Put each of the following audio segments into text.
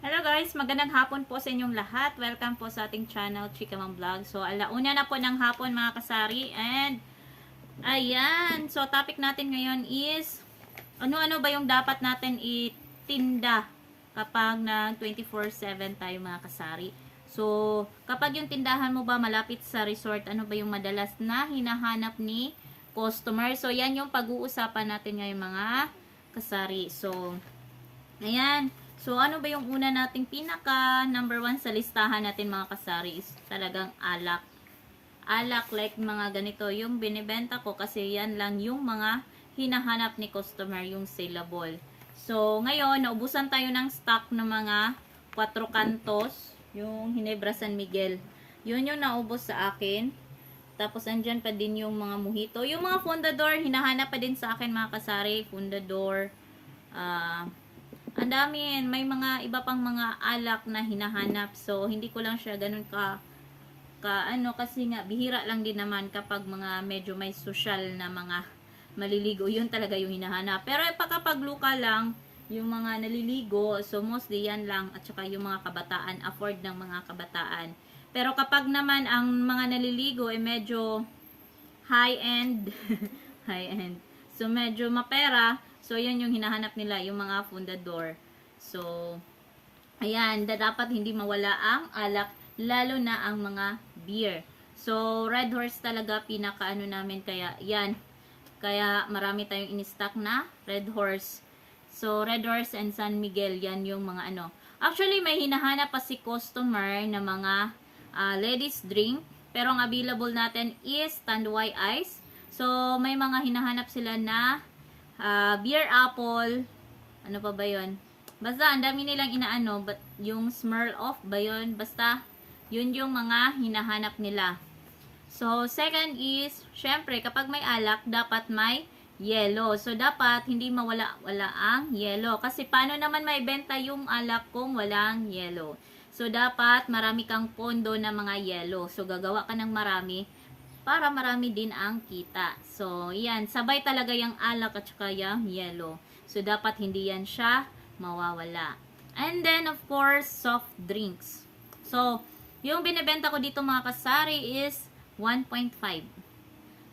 Hello guys, magandang hapon po sa inyong lahat. Welcome po sa ating channel, Chika Mom Vlog. So, alauna na po ng hapon mga kasari. And, ayan. So, topic natin ngayon is, ano-ano ba yung dapat natin itinda kapag nag 24-7 tayo mga kasari. So, kapag yung tindahan mo ba malapit sa resort, ano ba yung madalas na hinahanap ni customer? So, yan yung pag-uusapan natin ngayon mga kasari. So, ayan. So, ano ba yung una nating pinaka number one sa listahan natin mga kasari is talagang alak. Alak like mga ganito yung binibenta ko kasi yan lang yung mga hinahanap ni customer yung saleable. So, ngayon, naubusan tayo ng stock ng mga 4 kantos, yung Hinebra San Miguel. Yun yung naubos sa akin. Tapos, andyan pa din yung mga mojito. Yung mga fundador, hinahanap pa din sa akin mga kasari. Fundador, ah, ang dami, may mga iba pang mga alak na hinahanap. So, hindi ko lang siya ganun ka, ka ano, kasi nga, bihira lang din naman kapag mga medyo may social na mga maliligo. Yun talaga yung hinahanap. Pero eh, kapag luka lang, yung mga naliligo, so mostly yan lang, at saka yung mga kabataan, afford ng mga kabataan. Pero kapag naman ang mga naliligo ay medyo high-end, high-end, so medyo mapera, so yan yung hinahanap nila, yung mga fundador. So, ayan, da dapat hindi mawala ang alak, lalo na ang mga beer. So, Red Horse talaga pinaka ano namin, kaya yan, kaya marami tayong in-stock na Red Horse. So, Red Horse and San Miguel, yan yung mga ano. Actually, may hinahanap pa si customer na mga ah, ladies drink. Pero ang available natin is Tanduay Ice. So, may mga hinahanap sila na ah, beer apple. Ano pa ba yun? Basta, ang dami nilang inaano. But, yung smell off ba yun? Basta, yun yung mga hinahanap nila. So, second is, syempre, kapag may alak, dapat may yellow. So, dapat hindi mawala-wala ang yellow. Kasi, paano naman may benta yung alak kung walang yellow? So, dapat marami kang pondo na mga yellow. So, gagawa ka ng marami para marami din ang kita. So, yan. Sabay talaga yung alak at saka yung yellow. So, dapat hindi yan siya mawawala. And then, of course, soft drinks. So, yung binibenta ko dito mga kasari is 1.5.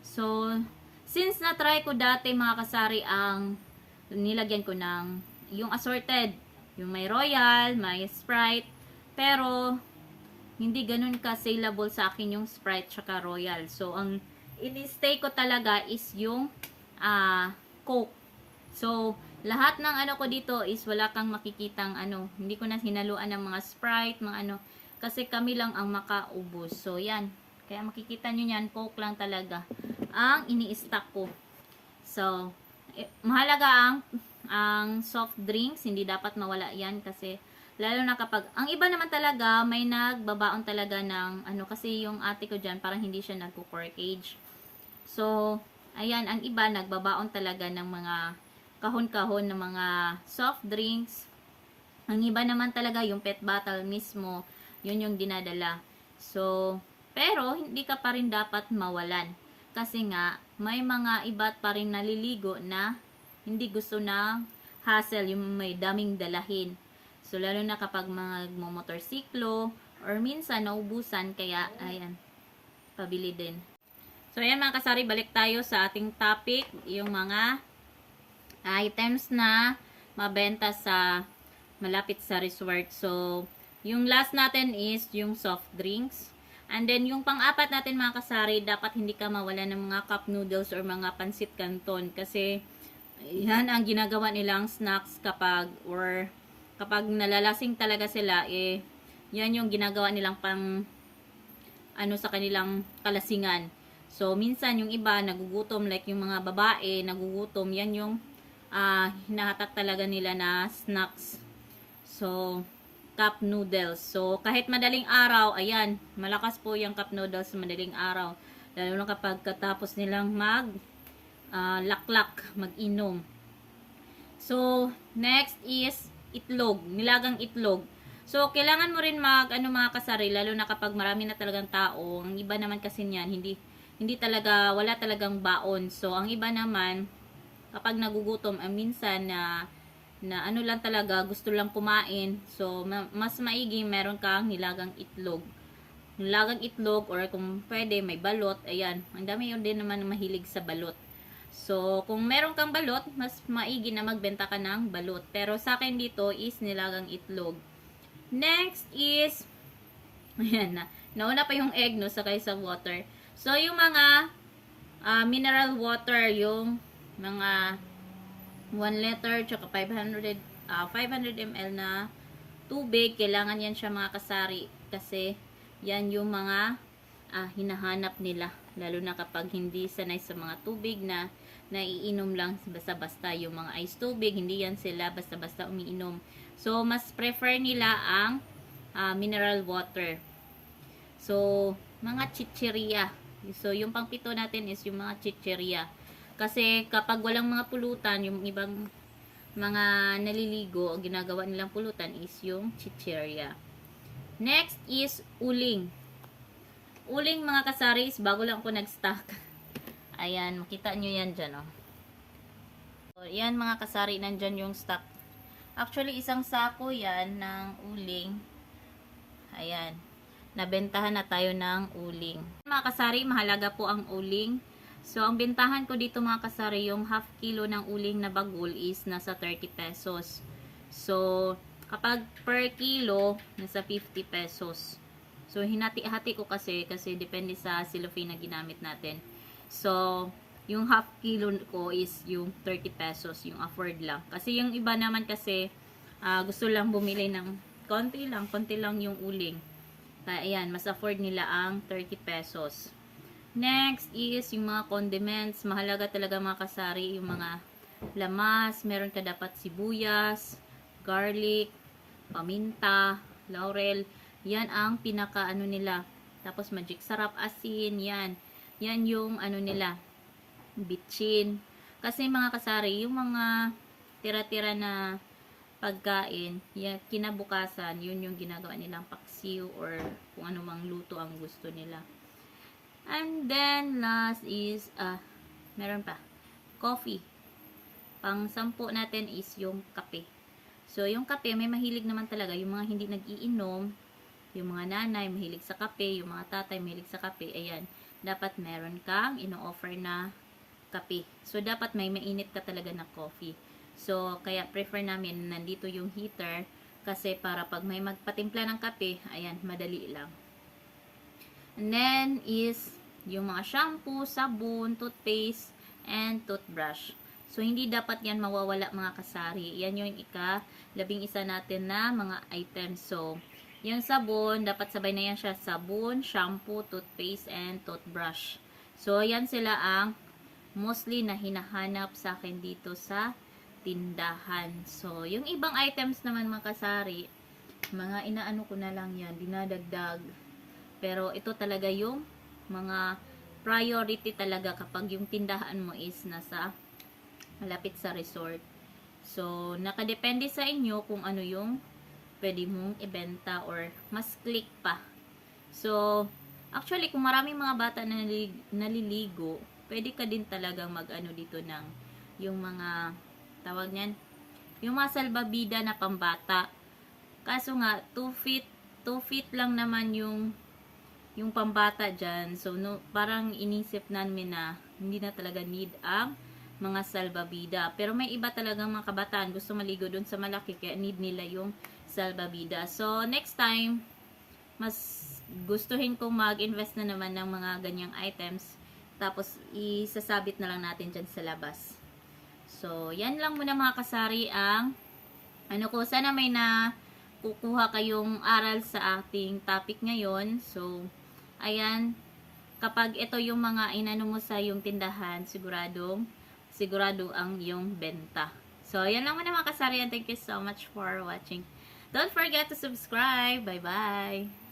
So, since na-try ko dati mga kasari ang nilagyan ko ng yung assorted, yung may royal, may sprite, pero hindi ganun ka saleable sa akin yung sprite tsaka royal. So, ang ini-stay ko talaga is yung ah coke. So, lahat ng ano ko dito is wala kang makikitang ano, hindi ko na hinaluan ng mga sprite, mga ano, kasi kami lang ang makaubos. So, yan. Kaya makikita nyo yan, coke lang talaga ang ini-stock ko. So, eh, mahalaga ang ang soft drinks, hindi dapat mawala yan kasi lalo na kapag, ang iba naman talaga, may nagbabaon talaga ng, ano, kasi yung ate ko dyan, parang hindi siya nagko-corkage. So, ayan, ang iba, nagbabaon talaga ng mga kahon-kahon ng mga soft drinks. Ang iba naman talaga, yung pet bottle mismo, yun yung dinadala. So, pero, hindi ka pa rin dapat mawalan. Kasi nga, may mga iba pa rin naliligo na hindi gusto na hassle, yung may daming dalahin. So, lalo na kapag magmo-motorsiklo, or minsan naubusan, kaya, ayan, pabili din. So, ayan mga kasari, balik tayo sa ating topic, yung mga items na mabenta sa malapit sa resort. So, yung last natin is yung soft drinks. And then, yung pang-apat natin mga kasari, dapat hindi ka mawala ng mga cup noodles or mga pansit canton. Kasi, yan ang ginagawa nilang snacks kapag, or kapag nalalasing talaga sila, eh, yan yung ginagawa nilang pang, ano sa kanilang kalasingan. So, minsan yung iba, nagugutom, like yung mga babae, nagugutom, yan yung ah hinahatak talaga nila na snacks. So, cup noodles. So, kahit madaling araw, ayan, malakas po yung cup noodles madaling araw. Lalo na kapag katapos nilang mag ah, laklak, mag-inom. So, next is itlog, nilagang itlog. So, kailangan mo rin mag, ano mga kasari, lalo na kapag marami na talagang tao. Ang iba naman kasi niyan, hindi, hindi talaga, wala talagang baon. So, ang iba naman, kapag nagugutom, ang minsan na na ano lang talaga, gusto lang kumain. So, ma- mas maigi meron kang nilagang itlog. Nilagang itlog or kung pwede may balot, ayan. Ang dami yun din naman mahilig sa balot. So, kung meron kang balot, mas maigi na magbenta ka ng balot. Pero sa akin dito is nilagang itlog. Next is, ayan na, nauna pa yung egg no, sakay sa water. So, yung mga ah, mineral water, yung mga 1 liter, tsaka 500, ah, 500 ml na tubig, kailangan yan siya mga kasari. Kasi, yan yung mga ah, hinahanap nila. Lalo na kapag hindi sanay sa mga tubig na naiinom lang basta-basta yung mga ice tubig, hindi yan sila basta-basta umiinom. So, mas prefer nila ang ah, mineral water. So, mga chicheria. So, yung pangpito natin is yung mga chicheria. Kasi kapag walang mga pulutan, yung ibang mga naliligo, ginagawa nilang pulutan is yung chicheria. Next is uling. Uling mga kasaris, bago lang ako nag-stock. Ayan, makita nyo yan dyan, oh. So, mga kasari, nandyan yung stock. Actually, isang sako yan ng uling. Ayan. Nabentahan na tayo ng uling. Mga kasari, mahalaga po ang uling. So, ang bentahan ko dito mga kasari, yung half kilo ng uling na bagul is nasa 30 pesos. So, kapag per kilo, nasa 50 pesos. So, hinati-hati ko kasi, kasi depende sa cellophane na ginamit natin. So, yung half kilo ko is yung 30 pesos, yung afford lang. Kasi yung iba naman kasi, ah, gusto lang bumili ng konti lang, konti lang yung uling. Kaya ayan, mas afford nila ang 30 pesos. Next is yung mga condiments. Mahalaga talaga mga kasari, yung mga lamas. Meron ka dapat sibuyas, garlic, paminta, laurel. Yan ang pinaka ano nila. Tapos magic sarap asin, yan. Yan yung ano nila, bitchin. Kasi mga kasari, yung mga tira-tira na pagkain, yan, kinabukasan, yun yung ginagawa nilang paksiw or kung ano mang luto ang gusto nila. And then, last is, ah, meron pa, coffee. Pang sampu natin is yung kape. So, yung kape, may mahilig naman talaga. Yung mga hindi nag-iinom, yung mga nanay, mahilig sa kape, yung mga tatay, mahilig sa kape, ayan, dapat meron kang ino-offer na kape. So, dapat may mainit ka talaga na coffee. So, kaya prefer namin nandito yung heater kasi para pag may magpatimpla ng kape, ayan, madali lang. And then is yung mga shampoo, sabon, toothpaste, and toothbrush. So, hindi dapat yan mawawala mga kasari. Yan yung ika, labing isa natin na mga items. So, yung sabon, dapat sabay na yan siya. Sabon, shampoo, toothpaste, and toothbrush. So, yan sila ang mostly na hinahanap sa akin dito sa tindahan. So, yung ibang items naman mga kasari, mga inaano ko na lang yan, dinadagdag. Pero ito talaga yung mga priority talaga kapag yung tindahan mo is nasa malapit sa resort. So, nakadepende sa inyo kung ano yung pwede mong ibenta or mas click pa. So, actually, kung maraming mga bata na nalilig- naliligo, pwede ka din talagang mag-ano dito ng yung mga tawag niyan, yung mga salbabida na pambata. Kaso nga, 2 feet, 2 feet lang naman yung yung pambata dyan. So, no, parang inisip namin na hindi na talaga need ang mga salbabida. Pero may iba talagang mga kabataan gusto maligo dun sa malaki kaya need nila yung salbabida. So, next time, mas gustuhin kong mag-invest na naman ng mga ganyang items. Tapos, isasabit na lang natin dyan sa labas. So, yan lang muna mga kasari ang ano ko, sana may na kukuha kayong aral sa ating topic ngayon. So, ayan, kapag ito yung mga inano mo sa yung tindahan, siguradong, sigurado ang yung benta. So, yan lang muna mga kasari. and Thank you so much for watching. Don't forget to subscribe. Bye-bye!